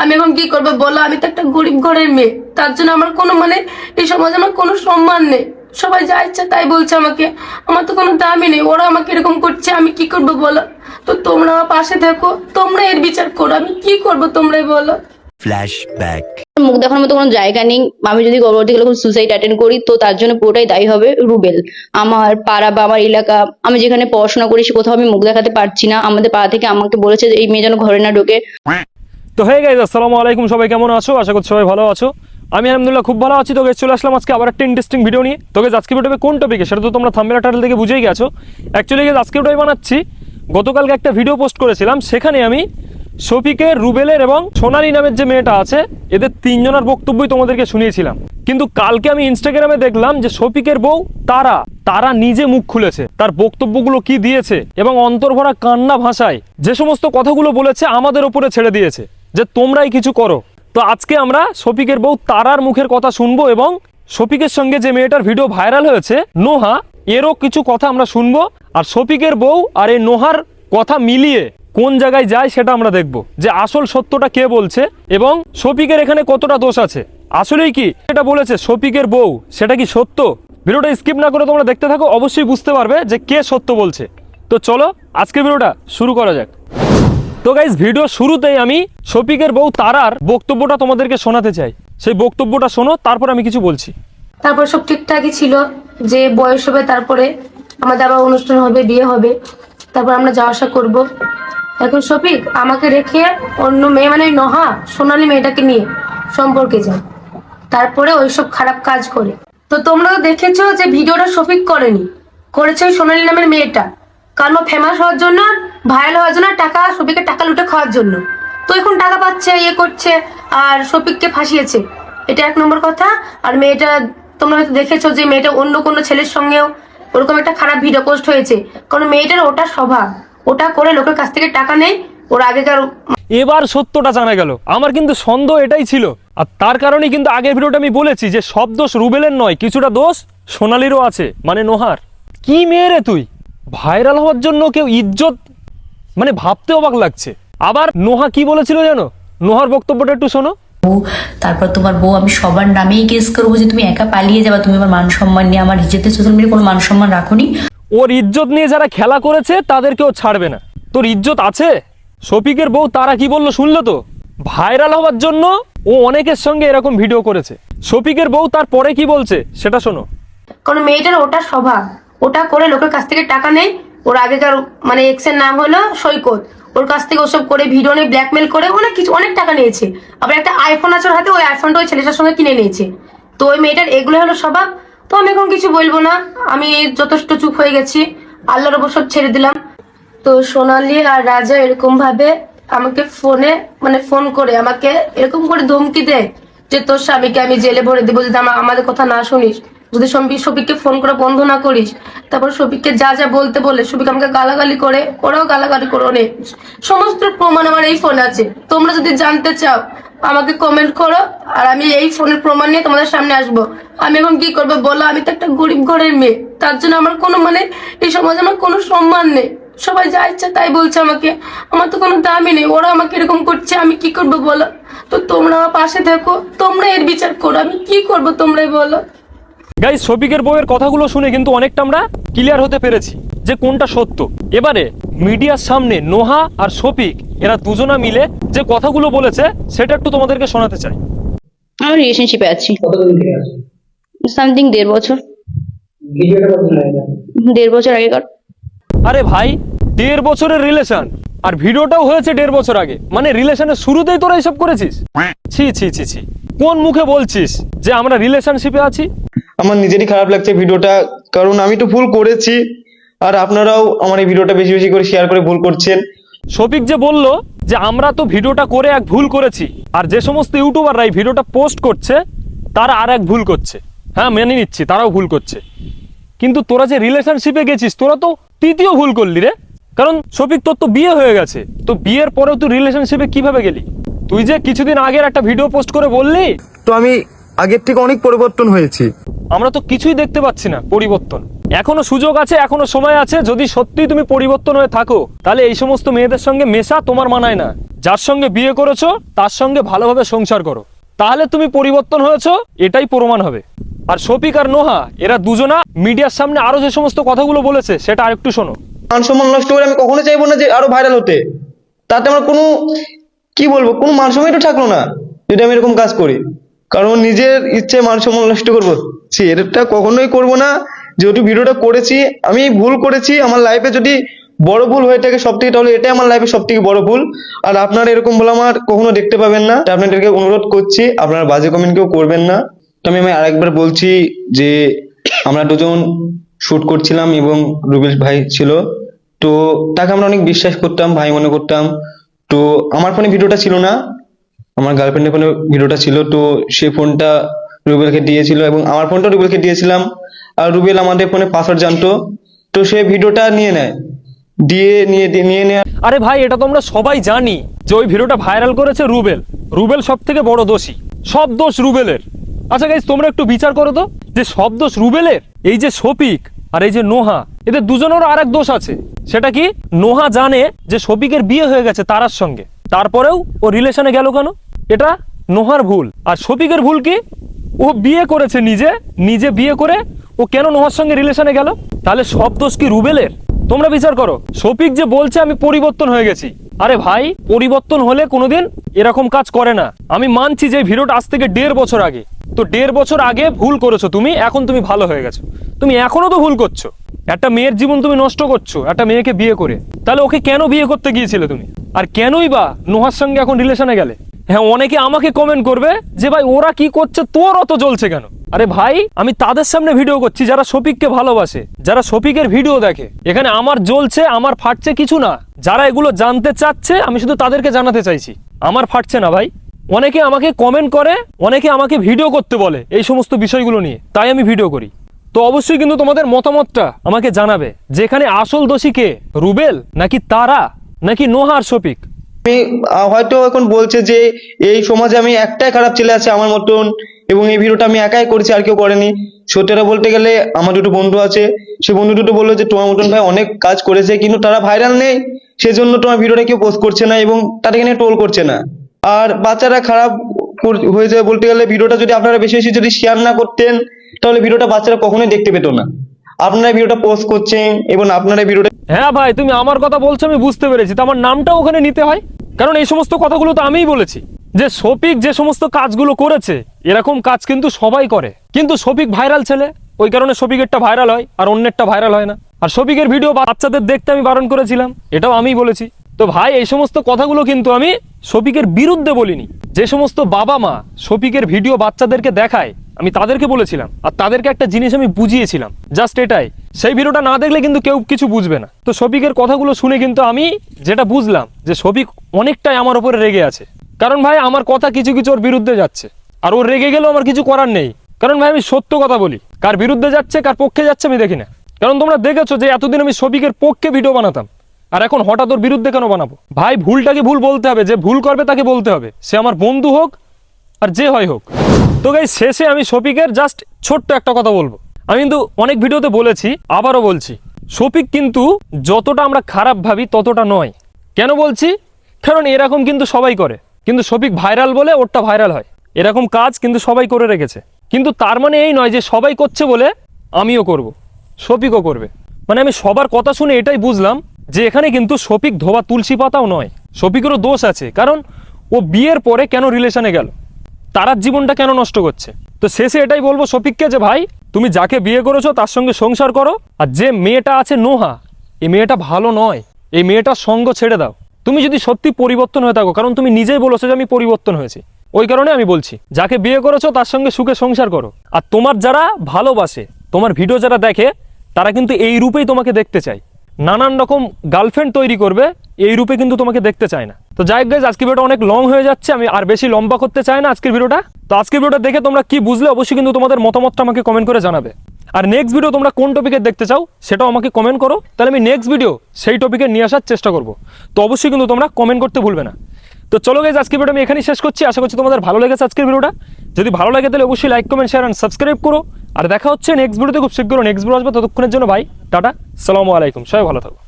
আমি এখন কি করব বলো? আমি তো একটা গরিব ঘরের মেয়ে। তার জন্য আমার কোনো মানে এই সমাজে আমার কোনো সম্মান নেই। সবাই যা ইচ্ছা তাই বলছে আমাকে। আমার তো কোনো দামই নেই। ওরা আমাকে এরকম করছে আমি কি করব বলো? তো তোমরা আমার পাশে থাকো। তোমরা এর বিচার করো। আমি কি করব তোমরাই বলো. মুখ দেখানোর মতো কোনো জায়গা নেই। আমি যদি পরবর্তীকালে কোনো সুসাইড অ্যাটেন্ড করি তো তার জন্য পুরোটাই দায়ী হবে রুবেল। আমার পাড়া বা আমার এলাকা আমি যেখানে পড়াশোনা করি সে কোথাও আমি মুখ দেখাতে পারছি না। আমাদের পাড়া থেকে আমাকে বলেছে যে এই মেয়ে যেন ঘরে না ঢোকে। তো হয়ে গেছে আসসালামু আলাইকুম, সবাই কেমন আছো? আশা করছি সবাই ভালো আছো। আমি আলহামদুলিল্লাহ খুব ভালো আছি। তোকে চলে আসলাম আজকে আবার একটা ইন্টারেস্টিং ভিডিও নিয়ে। তোকে আজকে ভিডিওতে কোন টপিকে সেটা তো তোমরা থাম্বেলা টাইটেল থেকে বুঝেই গেছো। অ্যাকচুয়ালি আজকে ভিডিও বানাচ্ছি। গতকালকে একটা ভিডিও পোস্ট করেছিলাম। সেখানে আমি শফিকের রুবেলের এবং সোনালি নামের যে মেয়েটা আছে, এদের তিনজনের বক্তব্যই তোমাদেরকে শুনিয়েছিলাম। কিন্তু কালকে আমি ইনস্টাগ্রামে দেখলাম যে শফিকের বউ তারা তারা নিজে মুখ খুলেছে। তার বক্তব্যগুলো কি দিয়েছে এবং অন্তর্ভরা কান্না ভাষায় যে সমস্ত কথাগুলো বলেছে, আমাদের ওপরে ছেড়ে দিয়েছে। যে তোমরাই কিছু করো। তো আজকে আমরা শফিকের বউ তারার মুখের কথা শুনব এবং শফিকের সঙ্গে যে মেয়েটার ভিডিও ভাইরাল হয়েছে, নোহা, এরও কিছু কথা আমরা শুনব আর শফিকের বউ আর এই নোহার কথা মিলিয়ে কোন জায়গায় যায় সেটা আমরা দেখব। যে আসল সত্যটা কে বলছে এবং শফিকের এখানে কতটা দোষ আছে। আসলেই কি? এটা বলেছে শফিকের বউ, সেটা কি সত্য? ভিডিওটা স্কিপ না করে তোমরা দেখতে থাকো, অবশ্যই বুঝতে পারবে যে কে সত্য বলছে। তো চলো আজকে ভিডিওটা শুরু করা যাক। তো গাইজ ভিডিও শুরুতেই আমি শফিকের বউ তারার বক্তব্যটা তোমাদেরকে শোনাতে চাই। সেই বক্তব্যটা শোনো, তারপর আমি কিছু বলছি। তারপর সব ঠিকঠাকই ছিল, যে বয়স হবে তারপরে আমাদের আবার অনুষ্ঠান হবে, বিয়ে হবে। তারপর আমরা যাওয়া আসা করব। এখন শফিক, আমাকে রেখে অন্য মেয়ে মানে নহা, সোনালী মেয়েটাকে নিয়ে সম্পর্কে যায় তারপরে ওইসব খারাপ কাজ করে। তো তোমরা দেখেছ যে ভিডিওটা শফিক করেনি। করেছে ওই সোনালী নামের মেয়েটা। কারণ ও ফেমাস হওয়ার জন্য ভাইরাল হওয়ার জন্য টাকা, শফিকের টাকা লুটে খাওয়ার জন্য। তো এখন টাকা পাচ্ছে ইয়ে করছে, আর শফিককে ফাঁসিয়েছে। এটা এক নম্বর কথা। আর মেয়েটা, তোমরা হয়তো দেখেছ যে মেয়েটা অন্য কোনো ছেলের সঙ্গেও ওরকম একটা খারাপ ভিডিও পোস্ট হয়েছে। কারণ মেয়েটার ওটা স্বভাব। ওটা করে লোকের কাছ থেকে টাকা নেই ওর আগেকার এবার সত্যটা জানা গেল। আমার কিন্তু সন্দেহ এটাই ছিল। আর তার কারণে কিন্তু আগের ভিডিওটা আমি বলেছি যে সব দোষ রুবেলের নয়, কিছুটা দোষ সোনালিরও আছে মানে নোহার। কি মেয়ে রে তুই? ভাইরাল হওয়ার জন্য কেউ ইজ্জত মানে ভাবতে অবাক লাগছে। আবার নোহা কি বলেছিল জানো? নোহার বক্তব্যটা একটু শোনো। তারপর তোমার বউ আমি সবার নামেই কেস করব যে তুমি একা পালিয়ে যাবা তুমি আমার মান সম্মান নিয়ে আমার নিজেদের সোশ্যাল মিডিয়া কোনো মান সম্মান রাখোনি। ওর ইজ্জত নিয়ে যারা খেলা করেছে তাদেরকেও ছাড়বে না। তোর ইজ্জত আছে? শফিকের বউ তারা কি বলল শুনলো তো? ভাইরাল হওয়ার জন্য ও অনেকের সঙ্গে এরকম ভিডিও করেছে। শফিকের বউ তারপরে কি বলছে সেটা শোনো। কারণ মেয়েটার ওটা স্বভাব। ওটা করে লোকের কাছ থেকে টাকা নেই। ওর আগেকার মানে এক্সের নাম হলো সৈকত। ওর কাছ থেকে ওসব করে ভিডিও নিয়ে ব্ল্যাকমেল করে অনেক কিছু, অনেক টাকা নিয়েছে। আবার একটা আইফোন আছে ওর হাতে, ওই আইফোনটা ওই ছেলেটার সঙ্গে কিনে নিয়েছে। তো ওই মেয়েটার এগুলো হলো স্বভাব। তো আমি এখন কিছু বলব না। আমি যথেষ্ট চুপ হয়ে গেছি। আল্লাহর ওপর সব ছেড়ে দিলাম। তো সোনালি আর রাজা এরকম ভাবে আমাকে ফোনে মানে ফোন করে আমাকে এরকম করে ধমকি দেয় যে তোর স্বামীকে আমি জেলে ভরে দেবো যদি আমাদের কথা না শুনিস। যদি সবিককে ফোন করে বন্ধ না করিস, তারপর সবিককে যা যা বলতে বলে, সবিক আমাকে গালাগালি করে, ওরাও গালাগালি করে অনেক। সমস্ত প্রমাণ আমার এই ফোন আছে। তোমরা যদি জানতে চাও, আমাকে কমেন্ট করো, আর আমি এই ফোনের প্রমাণ নিয়ে তোমাদের সামনে আসব। আমি এখন কি করব বলো? আমি তো একটা গরিব ঘরের মেয়ে। তার জন্য আমার কোনো মানে এই সমাজে আমার কোনো সম্মান নেই। সবাই যা ইচ্ছা তাই বলছে আমাকে। আমার তো কোনো দামই নেই। ওরা আমাকে এরকম করছে, আমি কি করব বলো? তো তোমরা আমার পাশে থাকো। তোমরা এর বিচার করো। আমি কি করব তোমরাই বলো? গাইজ শফিকের বউয়ের কথাগুলো শুনে কিন্তু অনেকটা আমরা ক্লিয়ার হতে পেরেছি যে কোনটা সত্য। এবারে মিডিয়ার সামনে নোহা আর শফিক এরা দুজনা মিলে যে কথাগুলো বলেছে সেটা একটু তোমাদেরকে শোনাতে চাই। আমি রিলেশনশিপে আছি। সামথিং দেড় বছর? দেড় বছর আগেকার। আরে ভাই দেড় বছরের রিলেশন আর ভিডিওটাও হয়েছে দেড় বছর আগে। মানে রিলেশনের শুরুতেই তোরা এইসব করেছিস? ছি ছি ছি ছি। কোন মুখে বলছিস যে আমরা রিলেশনশিপে আছি? আমার নিজেরই খারাপ লাগছে ভিডিওটা কারণ আমি তো ভুল করেছি। আর আপনারাও আমার এই ভিডিওটা বেশি বেশি করে শেয়ার করে ভুল করছেন। শফিক যে বলল যে আমরা তো ভিডিওটা করে এক ভুল করেছি। আর যে সমস্ত ইউটিউবাররা এই ভিডিওটা পোস্ট করছে তারা আর এক ভুল করছে। হ্যাঁ মেনে নিচ্ছি তারাও ভুল করছে। কিন্তু তোরা যে রিলেশনশিপে গেছিস তোরা তো তৃতীয় ভুল করলি রে। কারণ শফিক তোর তো বিয়ে হয়ে গেছে। তো বিয়ের পরেও তুই রিলেশনশিপে কীভাবে গেলি? তুই যে কিছুদিন আগের একটা ভিডিও পোস্ট করে বললি তো আমি আগের থেকে অনেক পরিবর্তন হয়েছি। আমরা তো কিছুই দেখতে পাচ্ছি না পরিবর্তন। এখনও সুযোগ আছে এখনও সময় আছে যদি সত্যি তুমি পরিবর্তন হয়ে থাকো তাহলে এই সমস্ত মেয়েদের সঙ্গে মেশা তোমার মানায় না। যার সঙ্গে বিয়ে করেছ তার সঙ্গে ভালোভাবে সংসার করো। তাহলে তুমি পরিবর্তন হয়েছো এটাই প্রমাণ হবে। আর শফিক আর নোহা এরা দুজনা মিডিয়ার সামনে আরও যে সমস্ত কথাগুলো বলেছে সেটা আরেকটু শোনো। মান সম্মান নষ্ট করে আমি কখনো চাইব না যে আরও ভাইরাল হতে। তাতে আমার কোনো কি বলব কোনো মান সম্মানই তো থাকল না যদি আমি এরকম কাজ করি। কারণ নিজের ইচ্ছে মান সম্মান নষ্ট করব। এটা কখনোই করব না। যেহেতু ভিডিওটা করেছি, আমি ভুল করেছি, আমার লাইফে যদি বড় ভুল হয়ে থাকে সব থেকে তাহলে এটাই আমার লাইফে সব থেকে বড় ভুল। আর আপনারা এরকম ভুল আমার কখনো দেখতে পাবেন না। আপনাদেরকে অনুরোধ করছি, আপনারা বাজে কমেন্ট কেউ করবেন না। তো আমি আমি আরেকবার বলছি যে, আমরা দুজন শুট করছিলাম এবং রুবেল ভাই ছিল। তো তাকে আমরা অনেক বিশ্বাস করতাম, ভাই মনে করতাম। তো আমার ফোনে ভিডিওটা ছিল না। আমার গার্লফ্রেন্ডের ফোনে ভিডিওটা ছিল, তো সেই ফোনটা রুবেলকে দিয়েছিল এবং আমার ফোনটা রুবেলকে দিয়েছিলাম। আর রুবেল আমাদের ফোনে পাসওয়ার্ড জানতো, তো সে ভিডিওটা নিয়ে নেয়। দিয়ে নিয়ে নিয়ে নেয় আরে ভাই, এটা তো আমরা সবাই জানি যে ওই ভিডিওটা ভাইরাল করেছে রুবেল। রুবেল সব থেকে বড় দোষী। সব দোষ রুবেলের। আচ্ছা গাইজ তোমরা একটু বিচার করো তো, যে সব দোষ রুবেলের? এই যে শফিক আর এই যে নোহা, এদের দুজনেরও আরেক দোষ আছে। সেটা কি? নোহা জানে যে শফিকের বিয়ে হয়ে গেছে তারার সঙ্গে। তারপরেও ও রিলেশনে গেল কেন? এটা নোহার ভুল। আর শফিকের ভুল কি? ও বিয়ে করেছে নিজে নিজে বিয়ে করে ও কেন নোহার সঙ্গে রিলেশনে গেল? তাহলে সব দোষ কি রুবেলের? তোমরা বিচার করো। শফিক যে বলছে, আমি পরিবর্তন হয়ে গেছি। আরে ভাই, পরিবর্তন হলে কোনোদিন এরকম কাজ করে না। আমি মানছি যে ভিডিওটা আজ থেকে দেড় বছর আগে। তো দেড় বছর আগে ভুল করেছ তুমি, এখন তুমি ভালো হয়ে গেছো। তুমি এখনও তো ভুল করছ। একটা মেয়ের জীবন তুমি নষ্ট করছ, একটা মেয়েকে বিয়ে করে। তাহলে ওকে কেন বিয়ে করতে গিয়েছিলে তুমি? আর কেনই বা নোহার সঙ্গে এখন রিলেশনে গেলে? হ্যাঁ অনেকে আমাকে কমেন্ট করবে যে ভাই, ওরা কি করছে? তোর অত জ্বলছে কেন? আরে ভাই, আমি তাদের সামনে ভিডিও করছি যারা শফিককে ভালোবাসে, যারা শফিকের ভিডিও দেখে। এখানে আমার জ্বলছে, আমার ফাটছে কিছু না। যারা এগুলো জানতে চাচ্ছে, আমি শুধু তাদেরকে জানাতে চাইছি। আমার ফাটছে না ভাই। অনেকে আমাকে কমেন্ট করে, অনেকে আমাকে ভিডিও করতে বলে এই সমস্ত বিষয়গুলো নিয়ে। তাই আমি ভিডিও করি। তো অবশ্যই কিন্তু তোমাদের মতামতটা আমাকে জানাবে। যে এখানে আসল দোষী কে? রুবেল নাকি তারা? নাকি নোহার শফিক? আমি হয়তো এখন বলছে যে, এই সমাজে আমি একটাই খারাপ ছেলে আছে আমার মতন এবং এই ভিডিওটা আমি একাই করেছি, আর কেউ করেনি। সত্যিটা বলতে গেলে আমার দুটো বন্ধু আছে। সে বন্ধু দুটো বলল যে, তোমার মতন ভাই অনেক কাজ করেছে, কিন্তু তারা ভাইরাল নেই। সেজন্য তোমার ভিডিওটা কেউ পোস্ট করছে না এবং তাদেরকে নিয়ে টোল করছে না। আর বাচ্চারা খারাপ হয়ে যায় বলতে গেলে, ভিডিওটা যদি আপনারা বেশি বেশি যদি শেয়ার না করতেন, তাহলে ভিডিওটা বাচ্চারা কখনোই দেখতে পেতো না। আপনারা ভিডিওটা পোস্ট করছেন এবং আপনারা ভিডিওটা হ্যাঁ ভাই, তুমি আমার কথা বলছো, আমি বুঝতে পেরেছি। তো আমার নামটা ওখানে নিতে হয়? কারণ এই সমস্ত কথাগুলো তো আমিই বলেছি। যে শফিক যে সমস্ত কাজগুলো করেছে, এরকম কাজ কিন্তু সবাই করে। কিন্তু শফিক ভাইরাল ছেলে, ওই কারণে শফিকেরটা ভাইরাল হয়, আর অন্যেরটা ভাইরাল হয় না। আর শফিকের ভিডিও বাচ্চাদের দেখতে আমি বারণ করেছিলাম, এটাও আমিই বলেছি। তো ভাই, এই সমস্ত কথাগুলো কিন্তু আমি শফিকের বিরুদ্ধে বলিনি। যে সমস্ত বাবা মা শফিকের ভিডিও বাচ্চাদেরকে দেখায়, আমি তাদেরকে বলেছিলাম। আর তাদেরকে একটা জিনিস আমি বুঝিয়েছিলাম, জাস্ট এটাই। সেই ভিডিওটা না দেখলে কিন্তু কেউ কিছু বুঝবে না। তো শফিকের কথাগুলো শুনে কিন্তু আমি যেটা বুঝলাম, যে শফিক অনেকটাই আমার উপরে রেগে আছে। কারণ ভাই, আমার কথা কিছু কিছু ওর বিরুদ্ধে যাচ্ছে। আর ওর রেগে গেলেও আমার কিছু করার নেই। কারণ ভাই, আমি সত্য কথা বলি। কার বিরুদ্ধে যাচ্ছে, কার পক্ষে যাচ্ছে, আমি দেখি না। কারণ তোমরা দেখেছ যে এতদিন আমি শফিকের পক্ষে ভিডিও বানাতাম। আর এখন হঠাৎ ওর বিরুদ্ধে কেন বানাবো? ভাই, ভুলটাকে ভুল বলতে হবে, যে ভুল করবে তাকে বলতে হবে। সে আমার বন্ধু হোক আর যে হয় হোক। তো গাই শেষে আমি শফিকের জাস্ট ছোট্ট একটা কথা বলব। আমি কিন্তু অনেক ভিডিওতে বলেছি, আবারও বলছি, শফিক কিন্তু যতটা আমরা খারাপ ভাবি ততটা নয়। কেন বলছি? কারণ এরকম কিন্তু সবাই করে। কিন্তু শফিক ভাইরাল বলে ওরটা ভাইরাল হয়। এরকম কাজ কিন্তু সবাই করে রেখেছে। কিন্তু তার মানে এই নয় যে সবাই করছে বলে আমিও করব, শফিকও করবে। মানে আমি সবার কথা শুনে এটাই বুঝলাম যে এখানে কিন্তু শফিক ধোবা তুলসী পাতাও নয়। শফিকেরও দোষ আছে, কারণ ও বিয়ের পরে কেন রিলেশনে গেল? তারার জীবনটা কেন নষ্ট করছে? তো শেষে এটাই বলব শফিককে যে, ভাই, তুমি যাকে বিয়ে করেছ তার সঙ্গে সংসার করো, আর যে মেয়েটা আছে নোহা, এই মেয়েটা ভালো নয়। এই মেয়েটার সঙ্গ ছেড়ে দাও। তুমি যদি সত্যি পরিবর্তন হয়ে থাকো, কারণ তুমি নিজেই বলেছ যে আমি পরিবর্তন হয়েছি। ওই কারণে আমি বলছি, যাকে বিয়ে করেছ তার সঙ্গে সুখে সংসার করো। আর তোমার যারা ভালোবাসে, তোমার ভিডিও যারা দেখে, তারা কিন্তু এই রূপেই তোমাকে দেখতে চায়। নানান রকম গার্লফ্রেন্ড তৈরি করবে, এই রূপে কিন্তু তোমাকে দেখতে চায় না। তো যাই গাইজ আজকের ভিডিওটা অনেক লং হয়ে যাচ্ছে, আমি আর বেশি লম্বা করতে চাই না আজকের ভিডিওটা তো আজকের ভিডিওটা দেখে তোমরা কি বুঝলে, অবশ্যই কিন্তু তোমাদের মতামতটা আমাকে কমেন্ট করে জানাবে। আর নেক্সট ভিডিও তোমরা কোন টপিকে দেখতে চাও, সেটাও আমাকে কমেন্ট করো। তাহলে আমি নেক্সট ভিডিও সেই টপিকে নিয়ে আসার চেষ্টা করব। তো অবশ্যই কিন্তু তোমরা কমেন্ট করতে ভুলবে না। তো চলো গাইজ আজকের ভিডিও আমি এখানেই শেষ করছি। আশা করছি তোমাদের ভালো লেগেছে আজকের ভিডিওটা যদি ভালো লাগে তাহলে অবশ্যই like comment share and subscribe করো। আর দেখা হচ্ছে নেক্সট ভিডিওতে খুব শীঘ্র নেক্সট ভিডিও আসবে। ততক্ষণের জন্য ভাই, টাটা। সালামু আলাইকুম। সবাই ভালো থাকো।